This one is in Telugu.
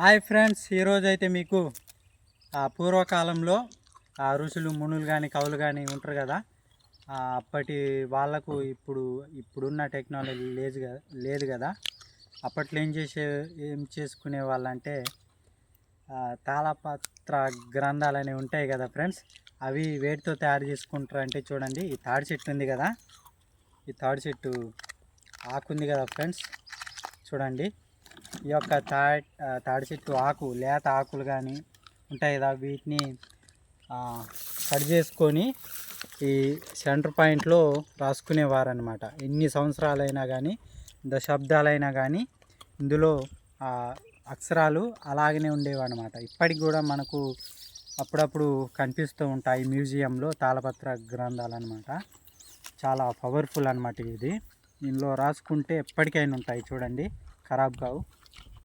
హాయ్ ఫ్రెండ్స్ ఈరోజు అయితే మీకు ఆ పూర్వకాలంలో ఆ ఋషులు మునులు కానీ కవులు కానీ ఉంటారు కదా అప్పటి వాళ్ళకు ఇప్పుడు ఇప్పుడున్న టెక్నాలజీ లేదు కదా లేదు కదా. అప్పట్లో ఏం చేసే ఏం చేసుకునే వాళ్ళంటే తాళపత్ర గ్రంథాలు అనేవి ఉంటాయి కదా ఫ్రెండ్స్ అవి వేటితో తయారు చేసుకుంటారు అంటే చూడండి ఈ తాడి చెట్టు ఉంది కదా ఈ తాడి చెట్టు ఆకుంది కదా ఫ్రెండ్స్ చూడండి. ఈ యొక్క తాడి తాడి చెట్టు ఆకు లేత ఆకులు కానీ ఉంటాయి కదా వీటిని కట్ చేసుకొని ఈ సెంటర్ పాయింట్లో రాసుకునేవారనమాట ఎన్ని సంవత్సరాలైనా కానీ దశాబ్దాలైనా కానీ ఇందులో అక్షరాలు అలాగనే ఉండేవి అనమాట ఇప్పటికి కూడా మనకు అప్పుడప్పుడు కనిపిస్తూ ఉంటాయి మ్యూజియంలో తాళపత్ర గ్రంథాలు అనమాట చాలా పవర్ఫుల్ అనమాట ఇది. దీనిలో రాసుకుంటే ఎప్పటికైనా ఉంటాయి చూడండి. ఖరాబ్ కావు.